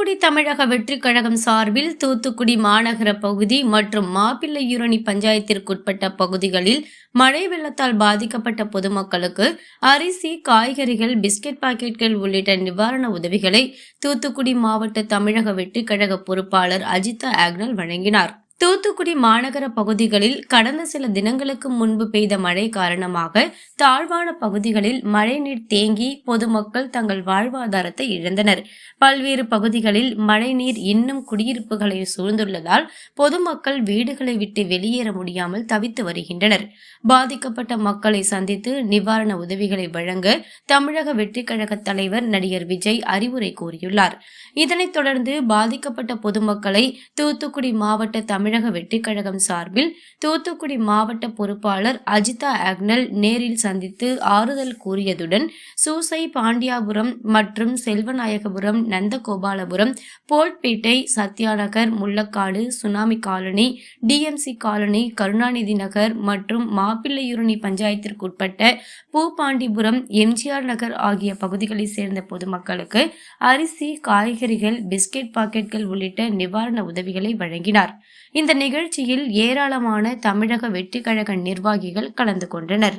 தூத்துக்குடி தமிழக வெற்றிக் கழகம் சார்பில் தூத்துக்குடி மாநகர பகுதி மற்றும் மாப்பிள்ளையூரணி பஞ்சாயத்திற்குட்பட்ட பகுதிகளில் மழை வெள்ளத்தால் பாதிக்கப்பட்ட பொதுமக்களுக்கு அரிசி காய்கறிகள் பிஸ்கட் பாக்கெட்கள் உள்ளிட்ட நிவாரண உதவிகளை தூத்துக்குடி மாவட்ட தமிழக வெற்றிக் கழக பொறுப்பாளர் அஜிதா ஆக்னல் வழங்கினார். தூத்துக்குடி மாநகர பகுதிகளில் கடந்த சில தினங்களுக்கு முன்பு பெய்த மழை காரணமாக தாழ்வான பகுதிகளில் மழைநீர் தேங்கி பொதுமக்கள் தங்கள் வாழ்வாதாரத்தை இழந்தனர். பல்வேறு பகுதிகளில் மழைநீர் இன்னும் குடியிருப்புகளை சூழ்ந்துள்ளதால் பொதுமக்கள் வீடுகளை விட்டு வெளியேற முடியாமல் தவித்து வருகின்றனர். பாதிக்கப்பட்ட மக்களை சந்தித்து நிவாரண உதவிகளை வழங்க தமிழக வெற்றிக்கழக தலைவர் நடிகர் விஜய் அறிவுரை கூறியுள்ளார். இதனைத் தொடர்ந்து பாதிக்கப்பட்ட பொதுமக்களை தூத்துக்குடி மாவட்ட தமிழ் தமிழக வெற்றிக் கழகம் சார்பில் தூத்துக்குடி மாவட்ட பொறுப்பாளர் அஜிதா அக்னல் நேரில் சந்தித்து ஆறுதல் கூறியதுடன் சூசை பாண்டியாபுரம் மற்றும் Selvanayagapuram Nandagopalapuram Polpettai Sathyanagar Mullakkadu tsunami colony TMC colony Karunanidhi Nagar மற்றும் மாப்பிள்ளையூரணி பஞ்சாயத்திற்குட்பட்ட பூபாண்டிபுரம் எம்ஜிஆர் நகர் ஆகிய பகுதிகளைச் சேர்ந்த பொதுமக்களுக்கு அரிசி காய்கறிகள் பிஸ்கெட் பாக்கெட்கள் உள்ளிட்ட நிவாரண உதவிகளை வழங்கினார். இந்த நிகழ்ச்சியில் ஏராளமான தமிழக வெற்றிக்கழக நிர்வாகிகள் கலந்து கொண்டனர்.